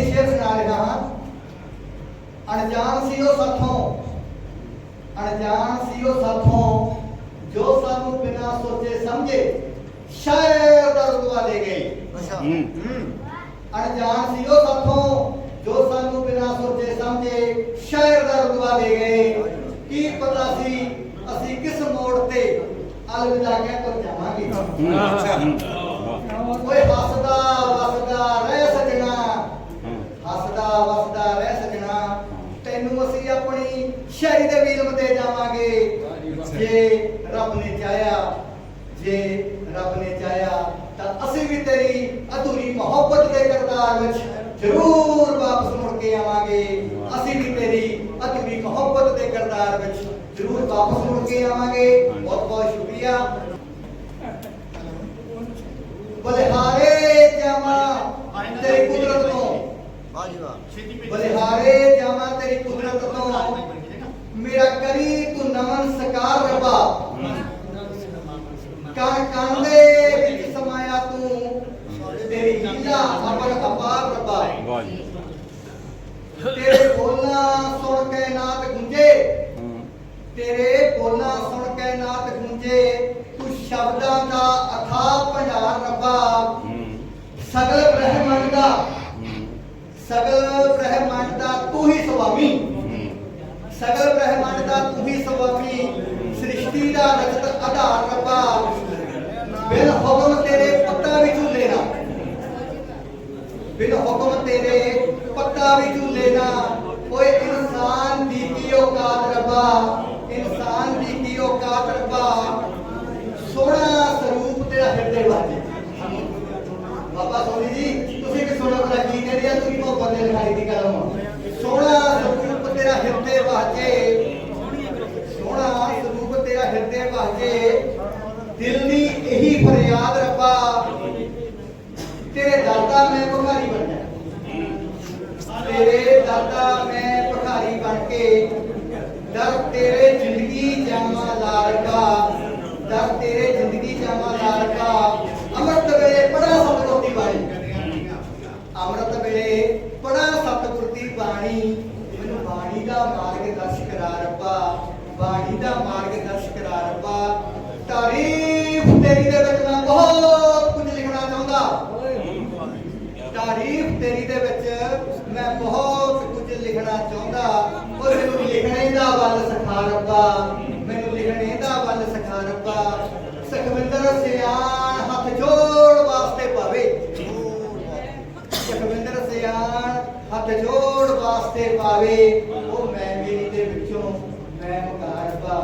ਬੋਲੀ ਸ਼ੇਰ ਸੁਣਾ ਰਿਹਾ ਹਾਂ। ਅਣਜਾਣ ਸੀ ਉਹ ਸਾਥੋਂ ਅਣਜਾਣ ਸੀ ਉਹ ਸਾਥੋਂ ਜੋ ਸਾਨੂੰ ਬਿਨਾਂ ਸੋਚੇ ਸਮਝੇ ਸ਼ਾਇਰ ਦਾ ਰੁਤਬਾ ਦੇ ਗਏ। ਹੂੰ। ਅਣਜਾਣ ਸੀ ਉਹ ਸਾਥੋਂ ਜੋ ਸਾਨੂੰ ਬਿਨਾਂ ਸੋਚੇ ਸਮਝੇ ਸ਼ਾਇਰ ਦਾ ਰੁਤਬਾ ਦੇ ਗਏ। ਕੀ ਪਤਾ ਸੀ ਅਸੀਂ ਕਿਸ ਮੋੜ ਤੇ ਅਲਵਿਦਾ ਕਹਿ ਤੁਰ ਜਾਵਾਂਗੇ। ਓਏ ਹੱਸਦਾ ਵਸਦਾ ਰਹਿ ਸਜਣਾ ਹੱਸਦਾ ਵਸਦਾ ਰਹਿ ਸਜਣਾ ਤੈਨੂੰ ਅਸੀਂ ਆਪਣੀ ਸ਼ਾਇਰੀ ਦੇ ਵੀਲਮ ਤੇ ਜਾਵਾਂਗੇ ਜੇ ਰੱਬ ਨੇ ਚਾਹਿਆ ਜੇ ਰੱਬ ਨੇ ਚਾਹਿਆ ਤਾਂ ਅਸੀਂ ਵੀ ਤੇਰੀ ਅਧੂਰੀ ਮੁਹੱਬਤ ਦੇ ਕਰਤਾਰ ਵਿੱਚ ਜ਼ਰੂਰ ਵਾਪਸ ਮੁੜ ਕੇ ਆਵਾਂਗੇ। ਅਸੀਂ ਵੀ ਤੇਰੀ ਅਧੂਰੀ ਮੁਹੱਬਤ ਦੇ ਕਰਤਾਰ ਵਿੱਚ ਜ਼ਰੂਰ ਵਾਪਸ ਮੁੜ ਕੇ ਆਵਾਂਗੇ। ਬਹੁਤ ਬਹੁਤ ਸ਼ੁਕਰੀਆ। ਬਲਿਹਾਰੇ ਜਾਵਾਂ ਤੇਰੀ ਕੁਦਰਤ ਤੋਂ। ਬਲਿਹਾਰੇ ਜਾਵਾਂ ਤੇਰੀ ਕੁਦਰਤ ਤੋਂ। ਮੇਰਾ ਕਰੀ ਤੂੰ ਨਮਨ ਸਕਾਰ ਰੱਬਾ। ਕਣ ਕਣ ਦੇ ਵਿੱਚ ਸਮਾਇਆ ਤੂੰ। ਤੇਰੀ ਲੀਲਾ ਅਪਰ ਅਪਾਰ ਰੱਬਾ ਵਾਹ ਜੀ ਤੇਰੇ ਬੋਲਾਂ ਸੁਣ ਕੇ ਨਾਤ ਗੁੰਜੇ। ਤੇਰੇ ਬੋਲਾਂ ਸੁਣ ਕੇ ਨਾਤ ਗੁੰਜੇ। ਤੂੰ ਸ਼ਬਦਾਂ ਦਾ ਅਥਾਹ ਭੰਡਾਰ ਰੱਬਾ। ਸਗਲ ਬ੍ਰਹਿਮੰਡ ਦਾ। ਸਗਲ ਬ੍ਰਹਿਮੰਡ ਦਾ ਤੂੰ ਹੀ ਸੁਆਮੀ। ਸਗਲ ਬ੍ਰਹਿਮੰਡ ਦਾ ਤੂੰ ਹੀ ਸੁਆਮੀ ਸ੍ਰਿਸ਼ਟੀ ਦਾ ਰਚਤ ਆਧਾਰ ਰੱਬਾ ਬਿਨ ਹੁਕਮ ਤੇਰੇ ਪੱਤਾ ਵੀ ਝੂਲੇ ਨਾ ਬਿਨ ਹੁਕਮ ਤੇਰੇ ਪੱਤਾ ਵੀ ਝੂਲੇ ਨਾ ਓਏ, ਇਨਸਾਨ ਦੀ ਕੀ ਔਕਾਤ ਰੱਬਾ, ਇਨਸਾਨ ਦੀ ਕੀ ਔਕਾਤ ਰੱਬਾ। ਸੋਹਣਾ ਸਰੂਪ ਤੇਰਾ ਹਿਰਦੇ ਵਾਜੇ ਬਾਬਾ ਸੋਨੀ ਤੁਸੀਂ ਵੀ ਸੋਹਣਾ ਬੜਾ ਕੀ ਕਹਿੰਦੇ ਤੁਸੀਂ ਮੁਹੱਬਤ ਦੇ ਲਿਖਾਈ ਦੀ ਕਲਮ ਸੋਹਣਾ ਸਰੂਪ ਤੇਰਾ ਹਿਰਦੇ ਵਾਜੇ ਸੋਹਣਾ ਸਰੂਪ ਤੇਰਾ ਹਿਰਦੇ ਵਾਜੇ ਦਿਲ ਦੀ ਇਹੀ ਫਰਿਆਦ ਰੱਬਾ। ਤੇਰੇ ਦਾਤਾ ਮੈਂ ਦਾਤਾ ਮੈਂ ਭਖਾਰੀ ਬਣ ਕੇ ਦਰ ਤੇਰੇ ਜ਼ਿੰਦਗੀ ਜਾਮਾ ਲਾਲਕਾ। ਦਰ ਤੇਰੇ ਜ਼ਿੰਦਗੀ ਜਾਮਾ ਲਾਲਕਾ ਅੰਮ੍ਰਿਤ ਵੇਲੇ ਪੜਾ ਸਤਿਗੁਰ ਦੀ ਬਾਣੀ ਅੰਮ੍ਰਿਤ ਵੇਲੇ ਪੜਾ ਸਤਿਗੁਰ ਦੀ ਬਾਣੀ ਮੈਨੂੰ ਬਾਣੀ ਦਾ ਮਾਰਗ ਦਰਸ਼ ਕਰਾ ਰੱਬਾ ਬਾਣੀ ਦਾ ਮਾਰਗ ਦਰਸ਼ ਕਰਾ ਰੱਬਾ ਤਾਰੀਫ ਤੇਰੀ ਦੇ ਵਿੱਚ ਮੈਂ ਬਹੁਤ ਕੁਝ ਲਿਖਣਾ ਚਾਹੁੰਦਾ ਤਾਰੀਫ ਤੇਰੀ ਦੇ ਵਿੱਚ ਮੈਂ ਬਹੁਤ ਕੁਝ ਲਿਖਣਾ ਚਾਹੁੰਦਾ ਉਹ ਮੈਨੂੰ ਲਿਖਣੇ ਦਾ ਵੱਲ ਸਿਖਾ ਰੱਬਾ। ਮੈਨੂੰ ਲਿਖਣੇ ਦਾ ਵੱਲ ਸਿਖਾ ਰੱਬਾ। ਸੁਖਵਿੰਦਰ ਸਿਆਣ ਹੱਥ ਜੋੜ ਵਾਸਤੇ ਪਾਵੇ ਸੁਖਵਿੰਦਰ ਸਿਆਣ ਹੱਥ ਜੋੜ ਵਾਸਤੇ ਪਾਵੇ ਉਹ ਮੈਂ ਮੇਰੀ ਦੇ ਵਿੱਚੋਂ ਮੈਂ ਮਕਾਰ ਰੱਬਾ।